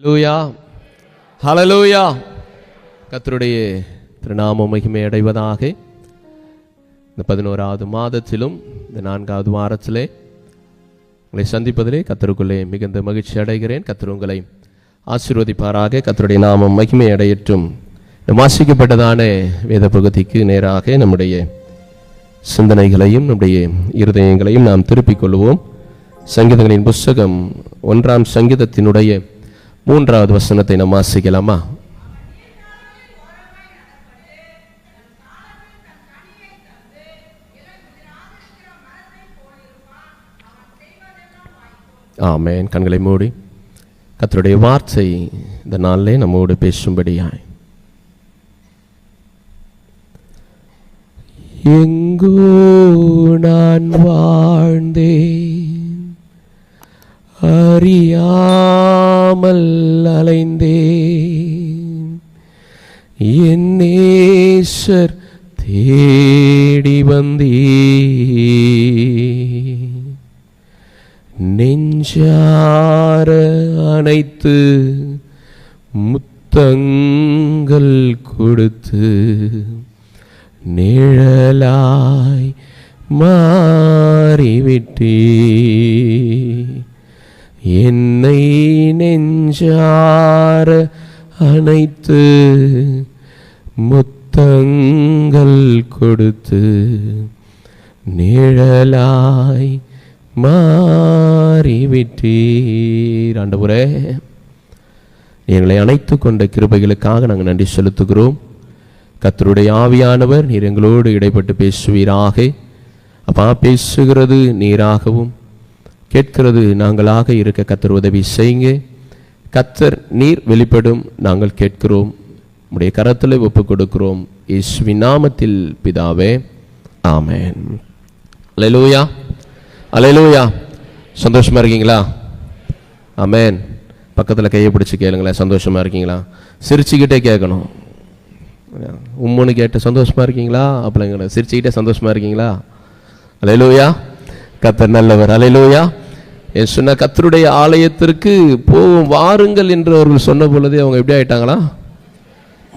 லூயா ஹலலூயா கத்தருடைய திருநாம மகிமை அடைவதாக. இந்த பதினோராவது மாதத்திலும் இந்த நான்காவது வாரத்திலே உங்களை சந்திப்பதிலே கத்தருக்குள்ளே மிகுந்த மகிழ்ச்சி அடைகிறேன். கத்தர் உங்களை ஆசீர்வதிப்பாராக. கத்தருடைய நாமம் மகிமை அடையற்றும் வாசிக்கப்பட்டதான வேத பகுதிக்கு நேராக நம்முடைய சிந்தனைகளையும் நம்முடைய இருதயங்களையும் நாம் திருப்பிக் கொள்வோம். சங்கீதங்களின் புஸ்தகம் ஒன்றாம் சங்கீதத்தினுடைய மூன்றாவது வசனத்தை நம்ம வாசிக்கலாமா? ஆமேன். கண்களை மூடி. கத்தருடைய வார்த்தை இந்த நாளிலே நம்மோடு பேசும்படியாய். எங்கோ நான் வாழ்ந்தேன். அறியாமல் அலைந்தேன். என் நேசர் தேடி வந்தே நெஞ்சார அனைத்து முத்தங்கள் கொடுத்து நிழலாய் மாறிவிட்டே என்னை நெஞ்சார அனைத்து முத்தங்கள் கொடுத்து நிழலாய் மாறிவிட்டீர். ஆண்டவரே எங்களை அணைத்து கொண்ட கிருபைகளுக்காக நாங்கள் நன்றி செலுத்துகிறோம். கத்தருடைய ஆவியானவர் நீர் எங்களோடு இடைப்பட்டு பேசுவீராக. அப்பா பேசுகிறது நீராகவும் கேட்கிறது நாங்களாக இருக்க கத்தர் உதவி செய்யுங்க. கத்தர் நீர் வெளிப்படும் நாங்கள் கேட்கிறோம். உடைய கரத்தில் ஒப்பு கொடுக்கிறோம். இஸ்வி நாமத்தில் பிதாவே ஆமேன். அலையலூயா அலையலூயா சந்தோஷமா இருக்கீங்களா? அமேன் பக்கத்தில் கையை பிடிச்சி கேளுங்களேன் சந்தோஷமா இருக்கீங்களா? சிரிச்சுக்கிட்டே கேட்கணும். உம்முன்னு கேட்டு சந்தோஷமா இருக்கீங்களா? அப்படிங்கிற சிரிச்சுக்கிட்டே சந்தோஷமா இருக்கீங்களா? அலையலூயா கத்தர் நல்லவர். அலையலூயா சொன்ன கத்தருடைய ஆலயத்திற்கு போவோம் வாருங்கள் என்று அவர்கள் சொன்ன பொழுதே அவங்க எப்படி ஆயிட்டாங்களா?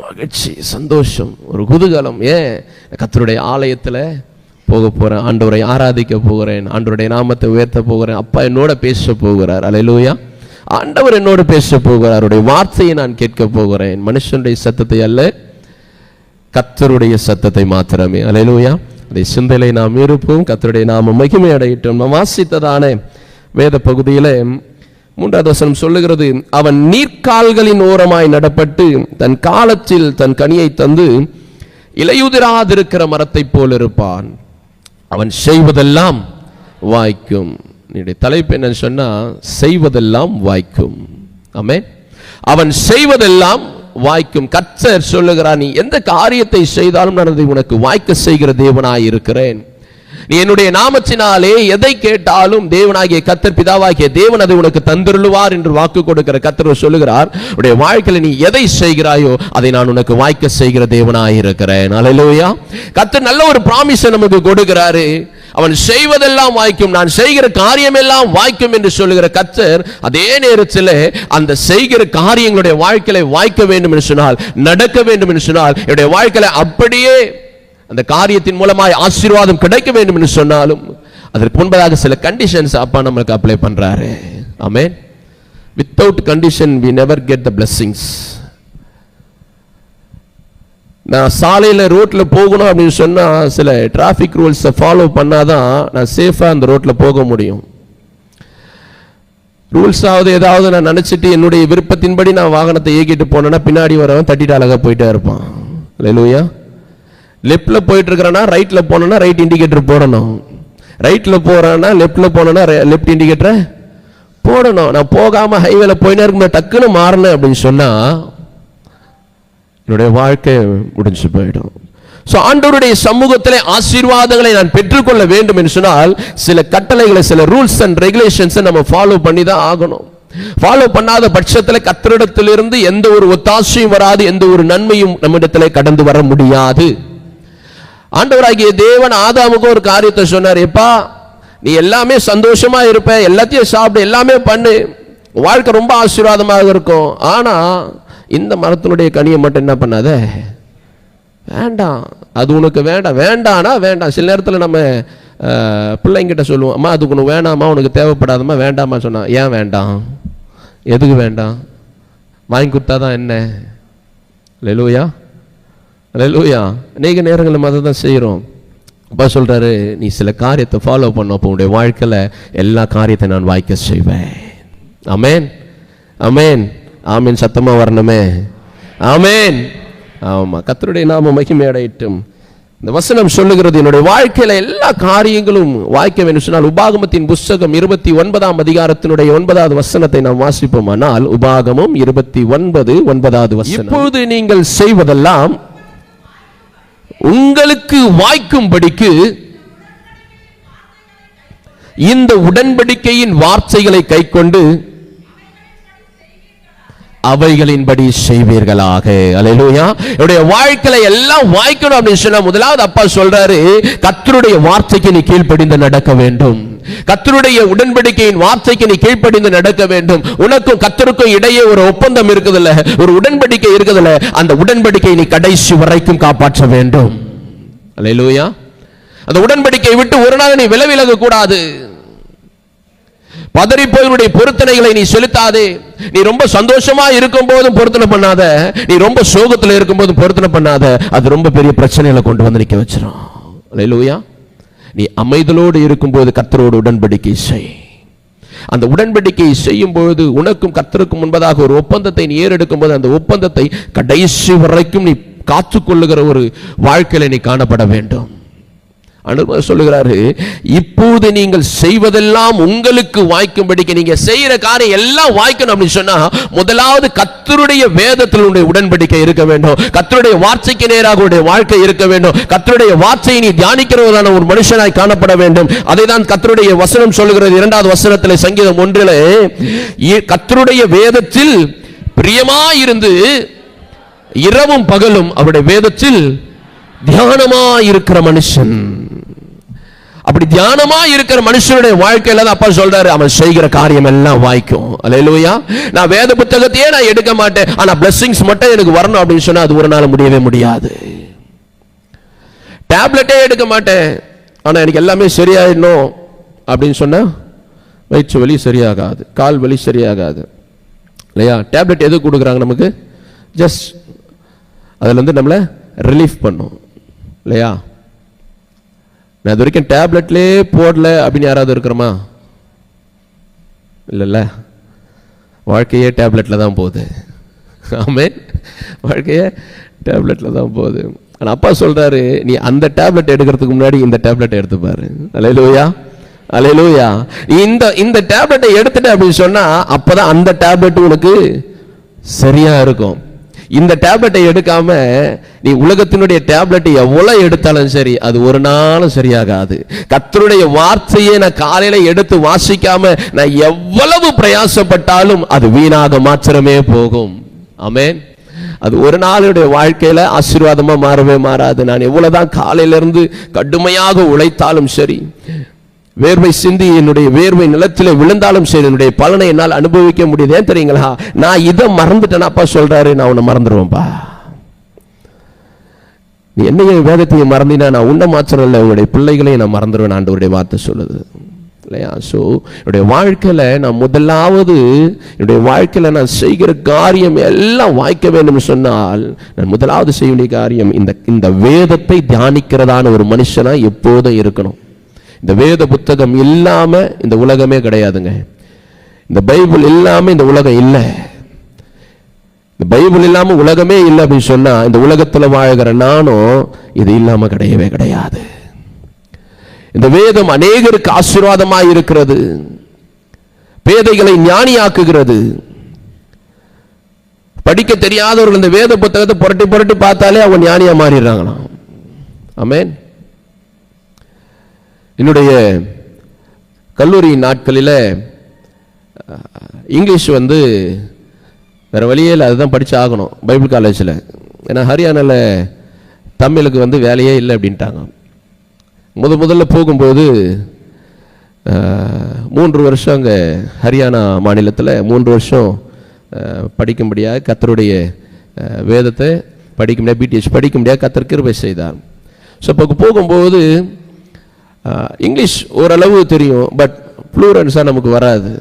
மகிழ்ச்சி சந்தோஷம் ஒரு குதூகலம். ஏன் கத்தருடைய ஆலயத்தில் போக போகிறேன் ஆண்டவரை ஆராதிக்க போகிறேன் ஆண்டவருடைய நாமத்தை உயர்த்த போகிறேன். அப்பா என்னோட பேச போகிறார். அலையிலூயா ஆண்டவர் என்னோட பேச போகிறார். அவருடைய வார்த்தையை நான் கேட்க போகிறேன். மனுஷனுடைய சத்தத்தை அல்ல கத்தருடைய சத்தத்தை மாத்திரமே. அலையிலூயா அதை சிந்தலை நாம் இருப்போம் கத்தருடைய நாம மகிமை அடையிட்டோம் நாம் வாசித்ததானே வேத பகுதியிலே மூன்றாவது வசனம் சொல்லுகிறது அவன் நீர்க்கால்களின் ஓரமாய் நடப்பட்டு தன் காலத்தில் தன் கனியை தந்து இலையுதிராதிருக்கிற மரத்தைப் போல் இருப்பான். அவன் செய்வதெல்லாம் வாய்க்கும். என்னுடைய தலைப்பு என்னன்னு சொன்னா செய்வதெல்லாம் வாய்க்கும். ஆமே அவன் செய்வதெல்லாம் வாய்க்கும். கர்த்தர் சொல்லுகிறான் நீ எந்த காரியத்தை செய்தாலும் நான் அதை உனக்கு வாய்க்க செய்கிற தேவனாய் இருக்கிறேன் நீ என்னுடைய நாமத்தினாலே எதை கேட்டாலும் தேவனாகிய கத்தர் பிதாவாகிய தேவன் அதை உனக்கு தந்திருவார் என்று வாக்கு கொடுக்கிற கத்தர் சொல்லுகிறார். உடைய வாழ்க்கையில் நீ எதை செய்கிறாயோ அதை நான் உனக்கு வாய்க்க செய்கிற தேவனாய் இருக்கிறேன் அலையிலோயா கத்தர் நல்ல ஒரு ப்ராமிஸை நமக்கு கொடுக்கிறாரு. அவன் செய்வதெல்லாம் வாய்க்கும் நான் செய்கிற காரியம் எல்லாம் வாய்க்கும் என்று சொல்லுகிற கத்தர் அதே நேரத்தில் அந்த செய்கிற காரியங்களுடைய வாழ்க்கையை வாய்க்க வேண்டும் என்று சொன்னால் நடக்க வேண்டும் என்று சொன்னால் என்னுடைய வாழ்க்கையில அப்படியே அந்த காரியத்தின் மூலமாய் ஆசீர்வாதம் கிடைக்க வேண்டும் என்று சொன்னாலும் அதற்கு முன்பதாக சில கண்டிஷன்ஸ் அப்பா நம்மளுக்கு அப்ளை பண்றாரு. Amen without condition we never get the blessings நான் சாலையில் ரோட்டில் போகணும் அப்படின்னு சொன்னால் சில டிராஃபிக் ரூல்ஸை ஃபாலோ பண்ணாதான் நான் சேஃபாக அந்த ரோட்டில் போக முடியும். ரூல்ஸாவது ஏதாவது நான் நினச்சிட்டு என்னுடைய விருப்பத்தின்படி நான் வாகனத்தை இயக்கிட்டு போனேன்னா பின்னாடி வரவன் தட்டிட்டு அழகாக போயிட்டே இருப்பான். லூயா லெஃப்டில் போயிட்டு இருக்கிறேன்னா ரைட்டில் போனேன்னா ரைட் இண்டிகேட்டர் போடணும். ரைட்டில் போகிறேன்னா லெஃப்டில் போனேன்னா லெஃப்ட் இண்டிகேட்டரை போடணும். நான் போகாமல் ஹைவேல போயினே இருக்கும்போது டக்குன்னு மாறினேன் அப்படின்னு சொன்னால் என்னுடைய வாழ்க்கை முடிஞ்சு போயிடும். ஸோ ஆண்டவருடைய சமூகத்திலே ஆசீர்வாதங்களை நான் பெற்றுக்கொள்ள வேண்டும் என்று சொன்னால் சில கட்டளைகளை சில ரூல்ஸ் அண்ட் ரெகுலேஷன்ஸை நம்ம ஃபாலோ பண்ணி தான் ஆகணும். ஃபாலோ பண்ணாத பட்சத்தில் கத்திரிடத்திலிருந்து எந்த ஒரு ஒத்தாசையும் வராது எந்த ஒரு நன்மையும் நம்மிடத்திலே கடந்து வர முடியாது. ஆண்டவராகிய தேவன் ஆதாமுக்கு ஒரு காரியத்தை சொன்னார் எப்பா நீ எல்லாமே சந்தோஷமா இருப்ப எல்லாத்தையும் சாப்பிடு எல்லாமே பண்ணு. வாழ்க்கை ரொம்ப ஆசீர்வாதமாக இருக்கும். ஆனா இந்த மரத்தினுடைய கனியை மட்டும் என்ன பண்ணாத? வேண்டாம். அது உனக்கு வேண்டாம். வேண்டானா வேண்டாம். சில நேரத்தில் நம்ம பிள்ளைங்கிட்ட சொல்லுவோம் அம்மா அதுக்கு உனக்கு வேணாமா உனக்கு தேவைப்படாதம்மா வேண்டாமா சொன்னா ஏன் வேண்டாம்? எதுக்கு வேண்டாம்? வாங்கி கொடுத்தா தான் என்ன லெலூயா அநேக நேரங்களில் அதை தான் செய்கிறோம். அப்பா சொல்கிறாரு நீ சில காரியத்தை ஃபாலோ பண்ண. அப்போ உன்னுடைய வாழ்க்கையில் எல்லா காரியத்தை நான் வாய்க்க செய்வேன். அமேன் அமேன் ஆமீன். சத்தமாக வரணுமே. ஆமேன் ஆமாம் கத்தருடைய நாம மகிமையடையட்டும் இந்த வசனம் சொல்லுகிறது என்னுடைய வாழ்க்கையில் எல்லா காரியங்களும் வாய்க்க வேண்டும். சொன்னால் உபாகமத்தின் புஸ்தகம் இருபத்தி ஒன்பதாம் அதிகாரத்தினுடைய ஒன்பதாவது வசனத்தை நாம் வாசிப்போம் ஆனால் உபாகமும் இருபத்தி ஒன்பது ஒன்பதாவது வசனம். இப்பொழுது நீங்கள் செய்வதெல்லாம் உங்களுக்கு வாய்க்கும்படிக்கு இந்த உடன்படிக்கையின் வார்த்தைகளை கைக்கொண்டு அவைகளின்படி செய்வீர்களாக. அலையிலூயா என்னுடைய வாழ்க்கையில எல்லாம் வாய்க்கணும் அப்படின்னு சொன்னா முதலாவது அப்பா சொல்றாரு கத்தருடைய வார்த்தைக்கு நீ கீழ்ப்படிந்து நடக்க வேண்டும். கத்தருடைய உடன்படிக்கையின் வார்த்தைக்கு நீ கீழ்ப்படிந்து நடக்க வேண்டும். உனக்கும் கத்தருக்கும் இடையே ஒரு ஒப்பந்தம் இருக்குதுல்ல? ஒரு உடன்படிக்கை இருக்குதுல்ல? அந்த உடன்படிக்கையை நீ கடைசி வரைக்கும் காப்பாற்ற வேண்டும். அல்லேலூயா. அந்த உடன்படிக்கையை விட்டு ஒரு நாள் நீ விலவிலக கூடாது. பதறி போயினுடைய பொருத்தனைகளை நீ செலுத்தாதே. நீ ரொம்ப சந்தோஷமா இருக்கும் போதும் பொருத்தனை பண்ணாத. நீ ரொம்ப சோகத்துல இருக்கும் போதும் பொருத்தனை பண்ணாத. அது ரொம்ப பெரிய பிரச்சனைகளை கொண்டு வந்து நிற்க வச்சிரும். அல்லேலூயா. நீ அமைதலோடு இருக்கும்போது கர்த்தரோடு உடன்படிக்கை செய். அந்த உடன்படிக்கையை செய்யும் பொழுது உனக்கும் கர்த்தருக்கும் முன்பதாக ஒரு ஒப்பந்தத்தை நீ ஏறெடுக்கும் போது அந்த ஒப்பந்தத்தை கடைசி வரைக்கும் நீ காத்துக்கொள்ளுகிற ஒரு வாழ்க்கையில நீ காணப்பட வேண்டும். அனுபவம் சொல்லுகிறாரு இப்போது நீங்கள் செய்வதெல்லாம் உங்களுக்கு வாய்க்கும்படிக்கு நீங்க செய்யற காரியம் எல்லாம் வாய்க்கணும். அப்படின்னு சொன்னா முதலாவது கத்தருடைய வேதத்தில் உடன்படிக்கை இருக்க வேண்டும். கத்தருடைய வார்த்தைக்கு நேராக உடைய வாழ்க்கை இருக்க வேண்டும். கத்தருடைய வார்த்தையை நீ தியானிக்கிறவரான ஒரு மனுஷனாய் காணப்பட வேண்டும். அதை தான் கத்தருடைய வசனம் சொல்லுகிறது இரண்டாவது வசனத்தில் சங்கீதம் ஒன்றிலே கத்தருடைய வேதத்தில் பிரியமாயிருந்து இரவும் பகலும் அவருடைய வேதத்தில் தியானமா இருக்கிற மனுஷன். அப்படி தியானமா இருக்கிற மனுஷனுடைய வாழ்க்கையில தான் அப்பா சொல்றாரு அவன் செய்கிற காரியம் எல்லாம் வாய்க்கும். அல்லேலூயா. நான் வேத புத்தகத்தையே நான் எடுக்க மாட்டேன். ஆனா பிளஸ்ஸிங்ஸ் மட்டும் எனக்கு வரணும் அப்படின்னு சொன்னா அது ஒரு நாள் முடியவே முடியாது. டேப்லெட்டே எடுக்க மாட்டேன். ஆனா எனக்கு எல்லாமே சரியாயிடணும் அப்படின்னு சொன்னா வயிற்று வலி சரியாகாது கால் வலி சரியாகாது. இல்லையா? டேப்லெட் எது கொடுக்குறாங்க நமக்கு? ஜஸ்ட் அதுல இருந்து நம்மளை ரிலீஃப் பண்ணும். இல்லையா? நான் இது வரைக்கும் டேப்லெட்லேயே போடல அப்படின்னு யாராவது இருக்கிறோமா? இல்லைல்ல. வாழ்க்கையே டேப்லெட்டில் தான் போகுது. ஆமே வாழ்க்கையே டேப்லெட்டில் தான் போகுது. ஆனால் அப்பா சொல்கிறாரு நீ அந்த டேப்லெட் எடுக்கிறதுக்கு முன்னாடி இந்த டேப்லெட் எடுத்துப்பாரு அலையிலூயா? அலையிலூயா? இந்த இந்த டேப்லெட்டை எடுத்துட்டேன் அப்படின்னு சொன்னால் அப்போ தான் அந்த டேப்லெட் உனக்கு சரியாக இருக்கும். இந்த டேப்லெட்டை எடுக்காம நீ உலகத்தினுடைய டேப்லெட் எவ்வளவு எடுத்தாலும் சரி அது ஒரு நாளும் சரியாகாது. கத்தருடைய வார்த்தையை நான் காலையில எடுத்து வாசிக்காம நான் எவ்வளவு பிரயாசப்பட்டாலும் அது வீணாக மாத்திரமே போகும். ஆமேன். அது ஒரு நாளுடைய வாழ்க்கையில ஆசீர்வாதமா மாறவே மாறாது. நான் எவ்வளவுதான் காலையில இருந்து கடுமையாக உழைத்தாலும் சரி வேர்வை சிந்தி என்னுடைய வேர்வை நிலத்தில் விழுந்தாலும் சரி என்னுடைய பலனை என்னால் அனுபவிக்க முடியுது ஏன் தெரியுங்களா? நான் இதை மறந்துட்டேன் அப்பா சொல்றாரு நான் உன்னை மறந்துடுவேன்ப்பா நீ என்னைய வேதத்தையும் மறந்தினா நான் உன்ன மாத்திரம் இல்லை உங்களுடைய பிள்ளைகளையும் நான் மறந்துடுவேன் ஆண்டவருடைய வார்த்தை சொல்லுது. இல்லையா? ஸோ என்னுடைய வாழ்க்கையில் நான் முதலாவது என்னுடைய வாழ்க்கையில் நான் செய்கிற காரியம் எல்லாம் வாய்க்க வேண்டும் சொன்னால் நான் முதலாவது செய்ய வேண்டிய காரியம் இந்த இந்த வேதத்தை தியானிக்கிறதான ஒரு மனுஷனா எப்போதும் இருக்கணும். இந்த வேத புத்தகம் இல்லாம இந்த உலகமே கிடையாதுங்க. இந்த பைபிள் இல்லாம இந்த உலகம் இல்லை. இந்த பைபிள் இல்லாம உலகமே இல்லை அப்படின்னு சொன்னா இந்த உலகத்துல வாழ்கிற நானும் இது இல்லாம கிடையவே கிடையாது. இந்த வேதம் அநேகருக்கு ஆசீர்வாதமாக இருக்கிறது. பேதைகளை ஞானியாக்குகிறது. படிக்க தெரியாதவர்கள் இந்த வேத புத்தகத்தை புரட்டி புரட்டி பார்த்தாலே அவங்க ஞானியா மாறிடுறாங்களாம். ஆமென். என்னுடைய கல்லூரி நாட்களில் இங்கிலீஷ் வந்து வேறு வழியே இல்லை அதுதான் படித்து ஆகணும் பைபிள் காலேஜில். ஏன்னா ஹரியானாவில் தமிழுக்கு வந்து வேலையே இல்லை அப்படின்ட்டாங்க. முத முதல்ல போகும்போது மூன்று வருஷம் அங்கே ஹரியானா மாநிலத்தில் மூன்று வருஷம் படிக்கும்படியாக கத்தருடைய வேதத்தை படிக்க முடியாது பிடிஎச் படிக்க முடியாது கத்தர் கிருபை செய்தார். ஸோ இப்போ போகும்போது இங்கிலீஷ் ஓரளவு தெரியும் பட் ஃப்ளூரன்ஸாக நமக்கு வராது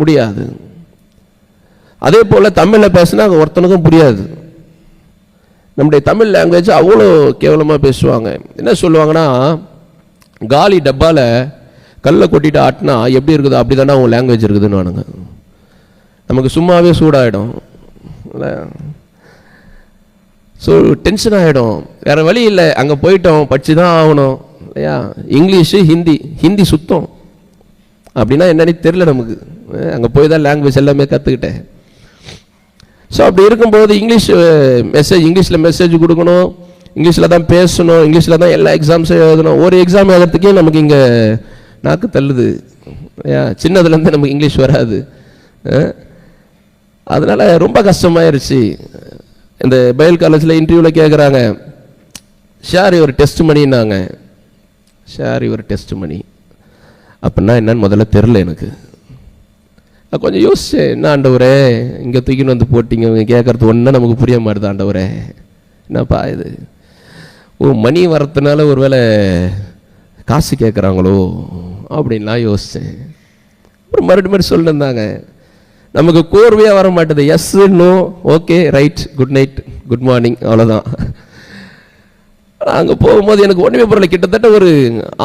முடியாது. அதே போல் தமிழில் பேசினா அங்கே ஒருத்தனுக்கும் புரியாது. நம்முடைய தமிழ் லாங்குவேஜ் அவ்வளோ கேவலமாக பேசுவாங்க. என்ன சொல்லுவாங்கன்னா காலி டப்பாவில் கல்லை கொட்டிட்டு ஆட்டினா எப்படி இருக்குது அப்படி தானே அவங்க லாங்குவேஜ் இருக்குதுன்னு வானுங்க நமக்கு சும்மாவே சூடாகிடும் ஸோ டென்ஷன் ஆகிடும் வேறு வழி இல்லை. அங்கே போயிட்டோம் படிச்சு தான் ஆகணும். இல்லையா இங்கிலீஷு ஹிந்தி ஹிந்தி சுத்தம். அப்படின்னா என்னன்னு தெரில நமக்கு. அங்கே போய் தான் லாங்குவேஜ் எல்லாமே கற்றுக்கிட்டேன் ஸோ அப்படி இருக்கும்போது இங்கிலீஷ் மெசேஜ் இங்கிலீஷில் மெசேஜ் கொடுக்கணும். இங்கிலீஷில் தான் பேசணும். இங்கிலீஷில் தான் எல்லா எக்ஸாம்ஸும் எழுதணும். ஒரு எக்ஸாம் எழுதுறதுக்கே நமக்கு இங்கே நாக்கு தள்ளுது. சின்னதுலேருந்து நமக்கு இங்கிலீஷ் வராது. அதனால் ரொம்ப கஷ்டமாயிருச்சு. இந்த பயில் காலேஜில் இன்டர்வியூவில் கேட்குறாங்க ஷார் ஒரு டெஸ்ட் பண்ணினாங்க. ஷேர் ஒரு டெஸ்ட் மணி அப்படின்னா என்னன்னு முதல்ல தெரில எனக்கு. கொஞ்சம் யோசிச்சேன் என்ன ஆண்டவரே இங்கே தூக்கின்னு வந்து போட்டிங்க இவங்க கேட்கறது ஒன்றும் நமக்கு புரிய மாட்டுது ஆண்டவரே. என்னப்பா இது? ஓ மணி வரதுனால ஒருவேளை காசு கேட்குறாங்களோ அப்படின்லாம் யோசித்தேன் அப்புறம் மறுபடியும் மறுபடி சொல்லிருந்தாங்க நமக்கு கோர்வையாக வர மாட்டேது yes no okay right good night good morning அவ்வளோதான் அங்கே போகும்போது எனக்கு ஒன்றுமே புரியல. கிட்டத்தட்ட ஒரு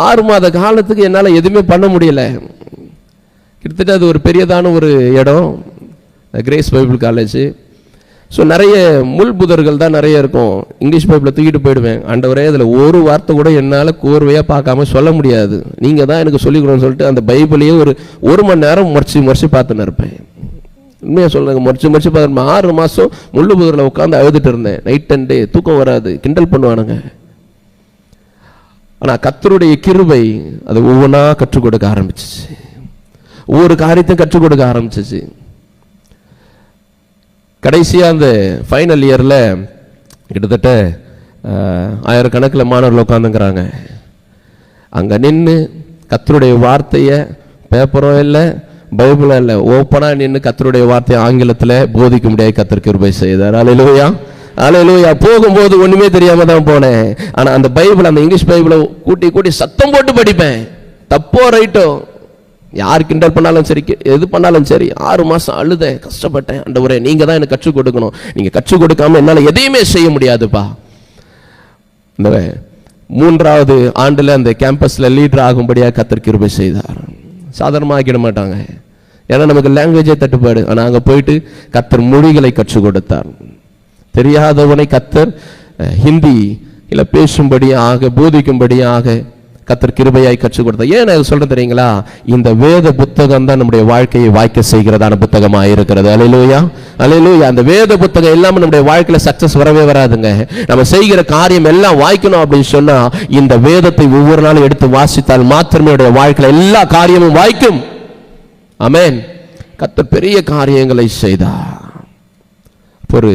ஆறு மாத காலத்துக்கு என்னால் எதுவுமே பண்ண முடியல. கிட்டத்தட்ட அது ஒரு பெரியதான ஒரு இடம். கிரேஸ் பைபிள் காலேஜ் ஸோ நிறைய முள் புதர்கள் தான் நிறைய இருக்கும். இங்கிலீஷ் பைப்பில் தூக்கிட்டு போயிடுவேன். ஆண்டவரே அதில் ஒரு வார்த்தை கூட என்னால் கோர்வையாக பார்க்காம சொல்ல முடியாது. நீங்கள் தான் எனக்கு சொல்லிக்கணும்னு சொல்லிட்டு அந்த பைபிளையே ஒரு ஒரு மணி நேரம் முறைச்சி முறைச்சி பார்த்துன்னு இருப்பேன். உண்மையாக சொல்லுங்க முறைச்சி முறைச்சி பார்த்து ஆறு மாதம் முள்ளு புதரில் உட்காந்து அழுதுட்டு இருந்தேன். நைட் அண்ட் டே தூக்கம் வராது. கிண்டல் பண்ணுவானுங்க. ஆனால் கத்தருடைய கிருபை அது ஒவ்வொன்றா கற்றுக் கொடுக்க ஆரம்பிச்சிச்சு. ஒவ்வொரு காரியத்தையும் கற்றுக் கொடுக்க ஆரம்பிச்சிச்சு. கடைசியாக அந்த ஃபைனல் இயரில் கிட்டத்தட்ட ஆயிரக்கணக்கில் மாணவர்கள் உட்காந்துங்கிறாங்க அங்கே நின்று கத்தருடைய வார்த்தையை பேப்பரும் இல்லை பைபிளும் இல்லை ஓப்பனாக நின்று கத்தருடைய வார்த்தையை ஆங்கிலத்தில் போதிக்க முடியாது கத்தர் கிருபை செய்தார். அலையிலூயா அலையிலூயா போகும்போது ஒன்றுமே தெரியாமல் தான் போனேன். ஆனால் அந்த பைபிள் அந்த இங்கிலீஷ் பைபிளை கூட்டி கூட்டி சத்தம் போட்டு படிப்பேன். தப்போ ரைட்டோ? யார் கிண்டல் பண்ணாலும் சரி எது பண்ணாலும் சரி ஆறு மாதம் அழுதேன் கஷ்டப்பட்டேன். அந்த உரை நீங்கள் தான் எனக்கு கற்றுக் கொடுக்கணும். நீங்கள் கற்றுக் கொடுக்காம என்னால் எதையுமே செய்ய முடியாதுப்பா. இந்த மூன்றாவது ஆண்டில் அந்த கேம்பஸில் லீடர் ஆகும்படியாக கத்தர் கிருபை செய்தார். சாதாரணமாக ஆக்கிட மாட்டாங்க. ஏன்னா நமக்கு லாங்குவேஜே தட்டுப்பாடு. ஆனால் அங்கே போயிட்டு கத்தர் மொழிகளை கற்றுக் கொடுத்தார். தெரியாதவனை கத்தர் ஹிந்தி இல்ல பேசும்படியாக போதிக்கும்படியாக கத்தர் கிருபையாய் கற்றுக் கொடுத்தா ஏன் நான் சொல்றேன் தெரியுங்களா? இந்த வேத புத்தகம் தான் நம்முடைய வாழ்க்கையை வாய்க்க செய்கிறதான புத்தகமாக இருக்கிறது. அலையிலூயா அலையிலூயா அந்த வேத புத்தகம் எல்லாமே நம்முடைய வாழ்க்கையில சக்சஸ் வரவே வராதுங்க. நம்ம செய்கிற காரியம் எல்லாம் வாய்க்கணும் அப்படின்னு சொன்னா இந்த வேதத்தை ஒவ்வொரு நாளும் எடுத்து வாசித்தால் மாத்திரமே நம்முடைய வாழ்க்கையில எல்லா காரியமும் வாய்க்கும். அமேன் கத்தர் பெரிய காரியங்களை செய்தா ஒரு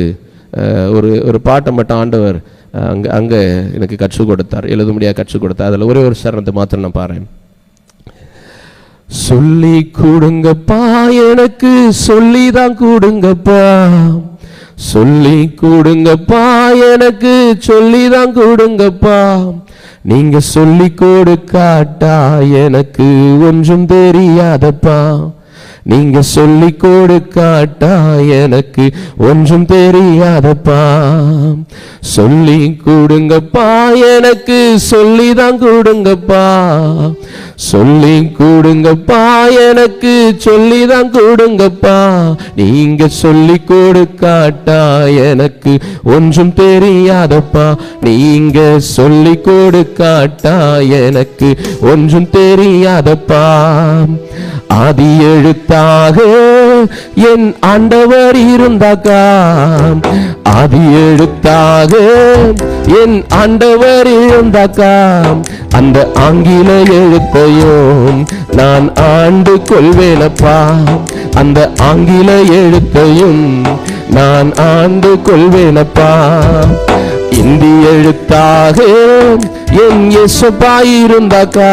ஒரு ஒரு பாட்டை மட்டும் ஆண்டவர் அங்கே அங்க அங்க எனக்கு கற்றுக் கொடுத்தார். எழுத முடியாது கற்றுக் கொடுத்தார். அதில் ஒரே ஒரு சரணத்தை மாத்திரம் நான் பாறேன் சொல்லி கொடுங்கப்பா எனக்கு சொல்லி தான் கொடுங்கப்பா. சொல்லி கொடுங்கப்பா எனக்கு சொல்லி தான் கொடுங்கப்பா. நீங்க சொல்லி கொடுக்காட்டா எனக்கு ஒன்றும் தெரியாதப்பா. நீங்க சொல்லி கொடுக்காட்டா எனக்கு ஒன்றும் தெரியாதப்பா. சொல்லி கொடுங்கப்பா எனக்கு சொல்லி தான் கொடுங்கப்பா. சொல்லி கொடுங்கப்பா எனக்கு சொல்லி தான் கொடுங்கப்பா. நீங்க சொல்லி கொடுக்காட்டா எனக்கு ஒன்றும் தெரியாதப்பா. நீங்க சொல்லி கொடுக்காட்டா எனக்கு ஒன்றும் தெரியாதப்பா. ஆதி எழுத்தாக என் ஆண்டவர் இருந்தாக்கா ஆதி எழுத்தாக என் ஆண்டவர் இருந்தாக்கா அந்த ஆங்கில எழுத்தையும் நான் ஆண்டு கொள்வேனப்பா. அந்த ஆங்கில எழுத்தையும் நான் ஆண்டு கொள்வேனப்பா. இந்தி எழுத்தாக என் இயேசுப்பாயிருந்தாக்கா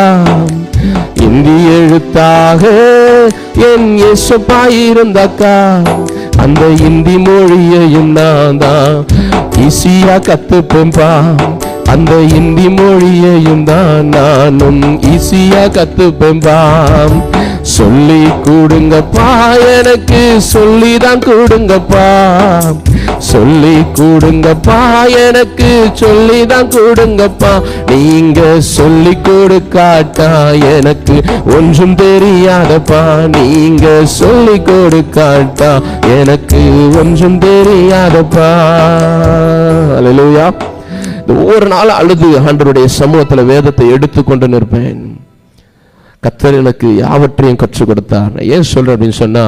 இந்தி எழுத்தாக என் இயேசுப்பாயிருந்தாக்கா. அந்த இந்தி மொழியையும் நான் தான் ஈஸியா கத்துப்பேன்பா. அந்த இந்தி மொழியையும் தான் நானும் ஈஸியா கத்துப்பேன்பா. சொல்லி கொடுங்கப்பா எனக்கு சொல்லி தான் கூடுங்கப்பா. சொல்லி கூடுங்கப்பா எனக்கு சொல்லி தான் கூடுங்கப்பா. நீங்க சொல்லி கொடுக்காட்டா எனக்கு ஒன்றும் தெரியாதப்பா. நீங்க சொல்லி கொடுக்காட்டா எனக்கு ஒன்றும் தெரியாதப்பா. அல்லேலூயா ஒவ்வொரு நாள் அழுது ஆண்டவருடைய சமூகத்துல வேதத்தை எடுத்துக்கொண்டு நிற்பேன். கத்தர் எனக்கு யாவற்றையும் கற்றுக் கொடுத்தார். ஏன் சொல்ற அப்படின்னு சொன்னா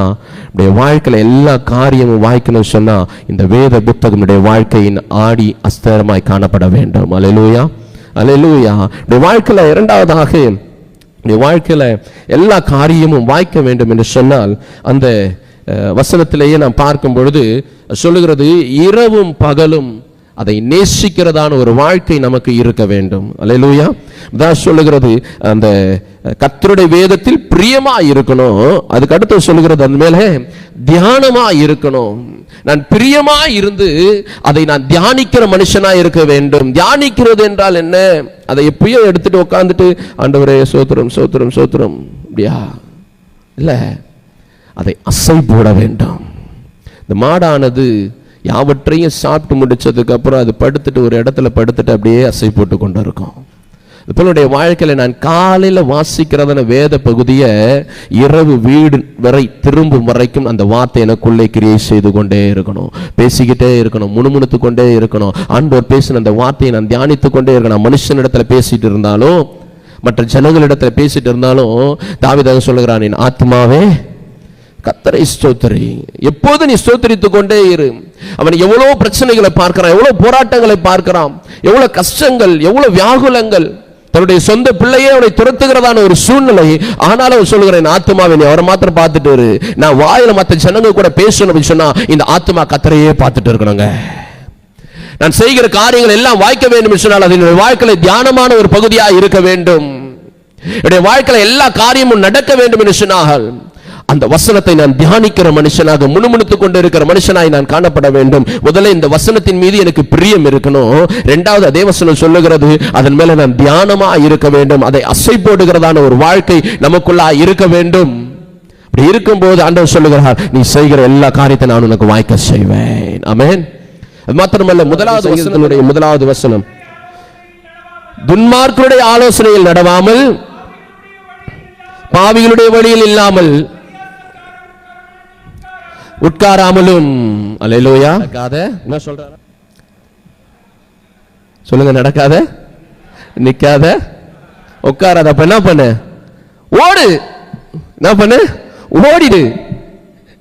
என்னுடைய வாழ்க்கையில எல்லா காரியமும் வாய்க்கணும்னு சொன்னா இந்த வேத புத்தகம் வாழ்க்கையின் ஆடி அஸ்தரமாய் காணப்பட வேண்டும். அலையலூயா அலையலூயா என்னுடைய வாழ்க்கையில இரண்டாவதாக என்னுடைய வாழ்க்கையில எல்லா காரியமும் வாய்க்க வேண்டும் என்று சொன்னால் அந்த அஹ், வசனத்திலேயே நாம் பார்க்கும் பொழுது சொல்லுகிறது இரவும் பகலும் அதை நேசிக்கிறதான ஒரு வாழ்க்கை நமக்கு இருக்க வேண்டும். அலையலூயா தான் சொல்லுகிறது அந்த கத்தருடைய வேதத்தில் பிரியமா இருக்கணும். அதுக்கு அடுத்து சொல்லுகிறது அந்த மேலே தியானமா இருக்கணும். நான் பிரியமா இருந்து அதை நான் தியானிக்கிற மனுஷனா இருக்க வேண்டும். தியானிக்கிறது என்றால் என்ன? அதை எப்பயோ எடுத்துட்டு உட்காந்துட்டு ஆண்டவரே சோத்திரம் சோத்திரம் சோத்திரம். அப்படியா? இல்ல. அதை அசை போட வேண்டும். இந்த மாடானது யாவற்றையும் சாப்பிட்டு முடித்ததுக்கப்புறம் அது படுத்துட்டு ஒரு இடத்துல படுத்துட்டு அப்படியே அசை போட்டு கொண்டு இருக்கும் இப்பனுடைய வாழ்க்கையில நான் காலையில வாசிக்கிறதான வேத பகுதியை இரவு வீடு வரை திரும்பும் வரைக்கும் அந்த வார்த்தை எனக்குள்ளே கிரியேட் செய்து கொண்டே இருக்கணும். பேசிக்கிட்டே இருக்கணும் முணுமுணுத்து கொண்டே இருக்கணும். ஆண்டோர் பேசின அந்த வார்த்தையை நான் தியானித்து கொண்டே இருக்கணும். மனுஷனிடத்துல பேசிட்டு இருந்தாலும் மற்ற ஜனங்களிடத்துல பேசிட்டு இருந்தாலும் தாவிதாக சொல்லுகிறான் என் ஆத்மாவே கத்தரை ஸ்தோத்திரி. எப்போது நீ ஸ்தோத்திரித்துக் கொண்டே இரு. அவன் எவ்வளோ பிரச்சனைகளை பார்க்கிறான் எவ்வளோ போராட்டங்களை பார்க்கிறான் எவ்வளோ கஷ்டங்கள் எவ்வளவு வியாகுலங்கள். தன்னுடைய சொந்த பிள்ளையே அவனை துரத்துகிறதான ஒரு சூழ்நிலை. ஆனாலும் அவன் சொல்லுகிறேன் ஆத்மாவை நீ அவரை மாத்திரம் பார்த்துட்டு இரு. நான் வாயில மற்ற ஜனங்க கூட பேசணும் அப்படின்னு சொன்னா இந்த ஆத்மா கத்தரையே பார்த்துட்டு இருக்கணுங்க. நான் செய்கிற காரியங்கள் எல்லாம் வாய்க்க வேண்டும் என்று சொன்னால் அது என்னுடைய வாழ்க்கையில தியானமான ஒரு பகுதியாக இருக்க வேண்டும். என்னுடைய வாழ்க்கையில எல்லா காரியமும் நடக்க வேண்டும் என்று சொன்னால் அந்த வசனத்தை நான் தியானிக்கிற மனுஷனாக முணுமுணுத்துக் கொண்டு இருக்கிற மனுஷனாய் நான் காணப்பட வேண்டும். முதல்ல இந்த வசனத்தின் மீது எனக்கு பிரியம் இருக்கணும். இரண்டாவது அதே வசனம் சொல்லுகிறது அதன் மேல நான் தியானமா இருக்க வேண்டும். அதை அசை போடுகிறதான ஒரு வாழ்க்கை நமக்குள்ளா இருக்க வேண்டும். அப்படி இருக்கும்போது ஆண்டவர் சொல்லுகிறார் நீ செய்கிற எல்லா காரியத்தை நான் உனக்கு வாய்க்க செய்வேன். ஆமென். அது மாத்திரமல்ல முதலாவது வசனத்தினுடைய முதலாவது வசனம். துன்மார்க்கருடைய ஆலோசனையில் நடவாமல் பாவிகளுடைய வழியில் இல்லாமல் உட்காராமலும். அல்லேலூயா. நடக்காத. என்ன சொல்றாரு? சொல்லுங்க நடக்காத. நிக்காத. உட்காராத அப்ப என்ன பண்ணு? ஓடு. என்ன பண்ணு? ஓடிடு.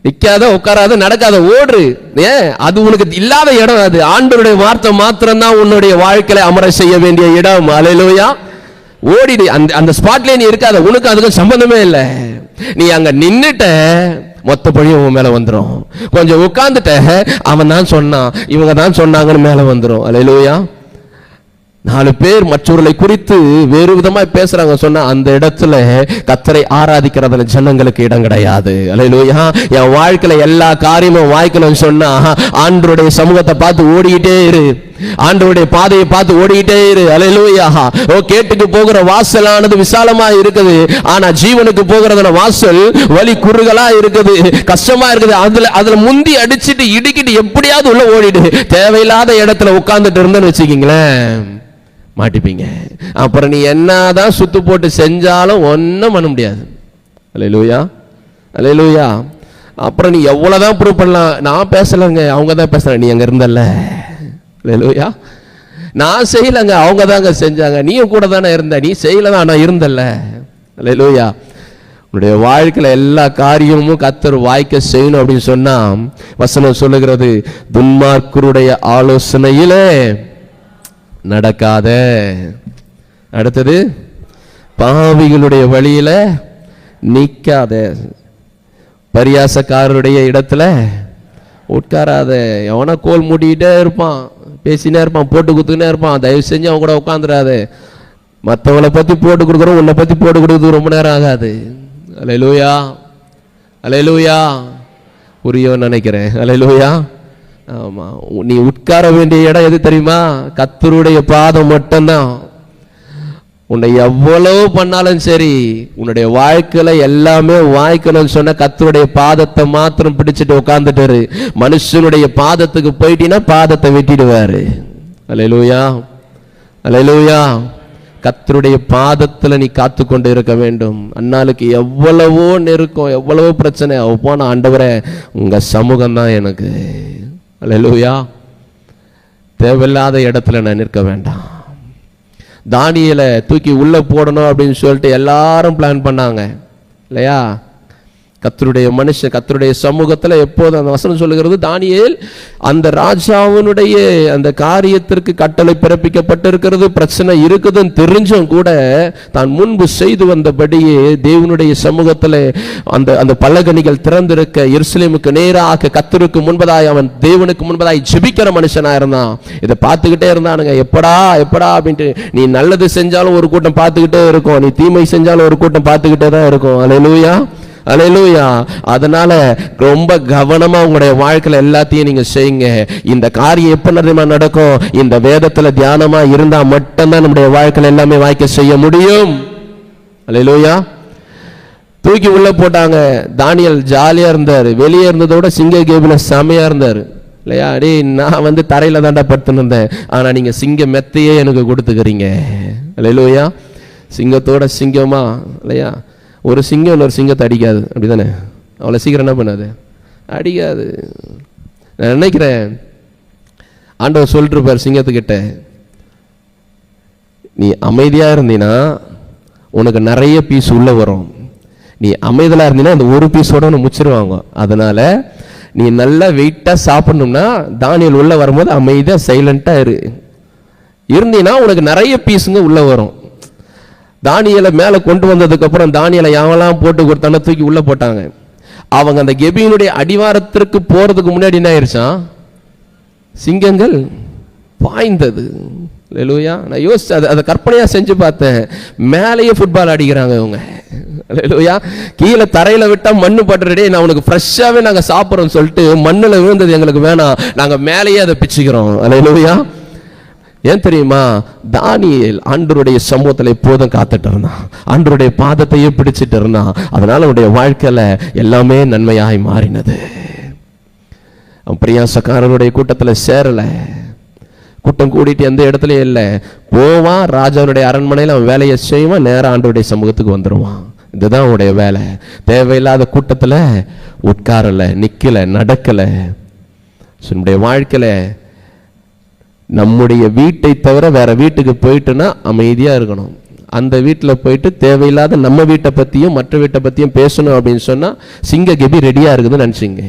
நிக்காத உட்காராத நடக்காத ஓடு. ஏன் அது உனக்கு இல்லாத இடம் அது. ஆண்டவருடைய வார்த்தை மாத்திரம் தான் உன்னுடைய வாழ்க்கையில அமர செய்ய வேண்டிய இடம். அலையிலோயா ஓடிடு. அந்த அந்த ஸ்பாட்லயே நீ இருக்காத. உனக்கு அதுக்கு சம்பந்தமே இல்லை. நீ அங்க நின்னுட்ட. மொத்த பழியும் உன் மேல வந்துடும் கொஞ்சம் உட்காந்துட்ட அவன் தான் சொன்னான் இவங்க தான் சொன்னாங்கன்னு மேல வந்துடும் அலையிலோயா நாலு பேர் மற்றவர்களை குறித்து வேறு விதமாய் பேசுறாங்க. சொன்னா அந்த இடத்துல கத்தரை ஆராதிக்கிறதுல ஜனங்களுக்கு இடம் கிடையாது. அல்லேலூயா. என் வாழ்க்கையில எல்லா காரியமும் வாய்க்கணும்னு சொன்னா ஆண்டருடைய சமூகத்தை பார்த்து ஓடிக்கிட்டே இரு. ஆண்டவருடைய பாதையை பார்த்து ஓடிக்கிட்டே இரு. அலையிலூயா ஓ கேட்டுக்கு போகிற வாசலானது விசாலமா இருக்குது. ஆனா ஜீவனுக்கு போகிறதுல வாசல் வலி குறுகலா இருக்குது. கஷ்டமா இருக்குது. அதுல அதுல முந்தி அடிச்சிட்டு இடிக்கிட்டு எப்படியாவது உள்ள ஓடிடு. தேவையில்லாத இடத்துல உட்கார்ந்துட்டு இருந்தேன்னு வச்சுக்கீங்களேன். மாட்டிப்பீங்க. அப்புறம் நீ என்னதான் சுத்து போட்டு செஞ்சாலும் ஒன்றும் பண்ண முடியாது. அலே லூயா அலே அல்லேலூயா அப்புறம் நீ எவ்வளவுதான் ப்ரூவ் பண்ணலாம். நான் பேசலைங்க அவங்க தான் பேசுகிறேன் நீ அங்கே இருந்தல்ல. அல்லேலூயா நான் செய்யலைங்க அவங்க தாங்க செஞ்சாங்க. நீயும் கூட தானே இருந்த. நீ செய்யலை தான் நான் இருந்தல்ல. அல்லேலூயா உன்னுடைய வாழ்க்கையில் எல்லா காரியமும் கத்தர் வாய்க்க செய்யணும் அப்படின்னு சொன்னால் வசனம் சொல்லுகிறது துன்மார்க்கருடைய ஆலோசனையிலே நடக்காத. அடுத்தது பாவிகளுடைய வழியில நிற்காத பரியாசக்காரருடைய இடத்துல உட்காராத. எவனா கோல் மூடிக்கிட்டே இருப்பான் பேசினே இருப்பான் போட்டு கொடுத்துக்கினே இருப்பான். தயவு செஞ்சு அவன் கூட உட்காந்துடாத மற்றவங்களை பற்றி போட்டு கொடுக்குறோம் உன்னை பற்றி போட்டு கொடுக்குறது ரொம்ப நேரம் ஆகாது. அலையலூயா அலையலூயா புரியும் நினைக்கிறேன். அலையலூயா. ஆமா. நீ உட்கார வேண்டிய இடம் எது தெரியுமா? கத்தருடைய பாதம் மட்டும்தான். உன்னை எவ்வளவு பண்ணாலும் சரி உன்னுடைய வாழ்க்கையில எல்லாமே வாய்க்கணும்னு சொன்ன கத்தருடைய பாதத்தை மாத்திரம் பிடிச்சிட்டு உட்காந்துட்டாரு மனுஷனுடைய பாதத்துக்கு போயிட்டீங்கன்னா பாதத்தை வெட்டிடுவாரு. அலையலூயா. அலையலூயா. கத்தருடைய பாதத்துல நீ காத்து கொண்டு இருக்க வேண்டும். அன்னாளுக்கு எவ்வளவோ நெருக்கம் எவ்வளவோ பிரச்சனை. அவ போன ஆண்டவரே உங்க சமூகம் தான் எனக்கு. அல்லூயா தேவையில்லாத இடத்துல நான் நிற்க வேண்டாம். தானியலை தூக்கி உள்ள போடணும் அப்படின்னு சொல்லிட்டு எல்லாரும் பிளான் பண்ணாங்க. இல்லையா? கத்தருடைய மனுஷன் கத்தருடைய சமூகத்தில் எப்போதும் அந்த வசனம் சொல்லுகிறது? தானியல் அந்த ராஜாவினுடைய அந்த காரியத்திற்கு கட்டளை பிறப்பிக்கப்பட்டிருக்கிறது பிரச்சனை இருக்குதுன்னு தெரிஞ்சும் கூட தான் முன்பு செய்து வந்தபடியே தேவனுடைய சமூகத்தில் அந்த அந்த பல்லகனிகள் திறந்திருக்க எருசலேமுக்கு நேராக கத்தருக்கு முன்பதாய் அவன் தேவனுக்கு முன்பதாய் ஜெபிக்கிற மனுஷனா இருந்தான். இதை பார்த்துக்கிட்டே இருந்தானுங்க எப்படா எப்படா? அப்படின்ட்டு நீ நல்லது செஞ்சாலும் ஒரு கூட்டம் பார்த்துக்கிட்டே இருக்கும். நீ தீமை செஞ்சாலும் ஒரு கூட்டம் பார்த்துக்கிட்டே தான் இருக்கும். அலையலூயா அலையிலூயா அதனால ரொம்ப கவனமா உங்களுடைய வாழ்க்கையில எல்லாத்தையும் நீங்க செய்யுங்க. இந்த காரியம் எப்ப தெரியுமா நடக்கும்? இந்த வேதத்துல தியானமா இருந்தா மட்டும்தான் நம்முடைய வாழ்க்கையில எல்லாமே வாய்க்க செய்ய முடியும். அலையிலூயா தூக்கி உள்ள போட்டாங்க. தானியல் ஜாலியா இருந்தாரு. வெளியே இருந்ததோட சிங்க கேபில செமையா இருந்தாரு. இல்லையா? அடே நான் வந்து தரையில தாண்டா படுத்துன்னு இருந்தேன். ஆனா நீங்க சிங்க மெத்தையே எனக்கு கொடுத்துக்கிறீங்க. இல்லையா சிங்கத்தோட சிங்கமா? இல்லையா? ஒரு சிங்கம் இன்னொரு சிங்கத்தை அடிக்காது. அப்படிதானே? அவ்வளோ சீக்கிரம் என்ன பண்ணாது? அடிக்காது. நான் நினைக்கிறேன் ஆண்டவர் சொல்லிட்டுருப்பார் சிங்கத்துக்கிட்ட நீ அமைதியாக இருந்தீன்னா உனக்கு நிறைய பீஸ் உள்ளே வரும். நீ அமைதலாக இருந்தீன்னா அந்த ஒரு பீஸோட ஒன்று முச்சிருவாங்க. அதனால் நீ நல்லா வெயிட்டாக சாப்பிடணும்னா தானியல் உள்ளே வரும்போது அமைதியாக சைலண்ட்டாக இரு. இருந்தீங்கன்னா உனக்கு நிறைய பீஸுங்க உள்ளே வரும். தானியலை மேலே கொண்டு வந்ததுக்கப்புறம் தானியலை யாவெல்லாம் போட்டு கொடுத்தானோ தூக்கி உள்ளே போட்டாங்க. அவங்க அந்த கெபியினுடைய அடிவாரத்திற்கு போகிறதுக்கு முன்னாடி என்ன ஆயிடுச்சான் சிங்கங்கள் பாய்ந்தது. லெலுயா நான் யோசிச்சு அதை அதை கற்பனையாக செஞ்சு பார்த்தேன். மேலேயே ஃபுட்பால் அடிக்கிறாங்க இவங்க. லெலுயா கீழே தரையில் விட்டால் மண்ணு பட்டுறடே நான் உனக்கு ஃப்ரெஷ்ஷாகவே நாங்கள் சாப்பிட்றோம்னு சொல்லிட்டு மண்ணில் விழுந்தது எங்களுக்கு வேணாம். நாங்கள் மேலேயே அதை பிச்சுக்கிறோம். லெலுயா ஏன் தெரியுமா? தானியல் ஆண்டருடைய சமூகத்தில் எப்போதும் காத்துட்டு இருந்தான். ஆண்டருடைய பாதத்தையே பிடிச்சிட்டு இருந்தான். அதனால அவனுடைய வாழ்க்கையில எல்லாமே நன்மையாய் மாறினது. அவன் பிரியாசக்காரனுடைய கூட்டத்துல சேரலை. கூட்டம் கூடிட்டு எந்த இடத்துலயும் இல்லை. போவான் ராஜாவுடைய அரண்மனையில் அவன் வேலையை செய்வான். நேராக ஆண்டருடைய சமூகத்துக்கு வந்துடுவான் இதுதான் அவனுடைய வேலை. தேவையில்லாத கூட்டத்துல உட்காரல நிக்கல நடக்கலை. ஸோ நம்முடைய வாழ்க்கையில நம்முடைய வீட்டை தவிர வேற வீட்டுக்கு போயிட்டுன்னா அமைதியா இருக்கணும். அந்த வீட்டில் போயிட்டு தேவையில்லாத நம்ம வீட்டை பற்றியும் மற்ற வீட்டை பற்றியும் பேசணும் அப்படின்னு சொன்னால் சிங்க கெபி ரெடியாக இருக்குதுன்னு நினச்சிங்க.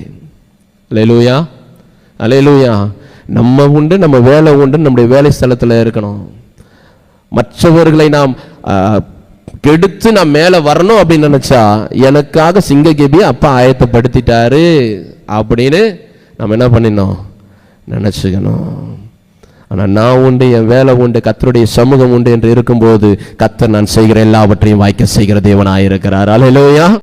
அலையலூயா? அலையலூயா? நம்ம உண்டு நம்ம வேலை உண்டு நம்முடைய வேலை ஸ்தலத்தில் இருக்கணும். மற்றவர்களை நாம் கெடுத்து நான் மேலே வரணும் அப்படின்னு நினச்சா எனக்காக சிங்க கெபியை அப்பா ஆயத்தப்படுத்திட்டாரு அப்படின்னு நம்ம என்ன பண்ணிடணும்? நினச்சிக்கணும். ஆனால் நான் உண்டு என் வேலை உண்டு கத்தருடைய சமூகம் உண்டு என்று இருக்கும்போது கத்தர் நான் செய்கிற எல்லாவற்றையும் வாய்க்க செய்கிற தேவனாயிருக்கிறார். அலையிலோயா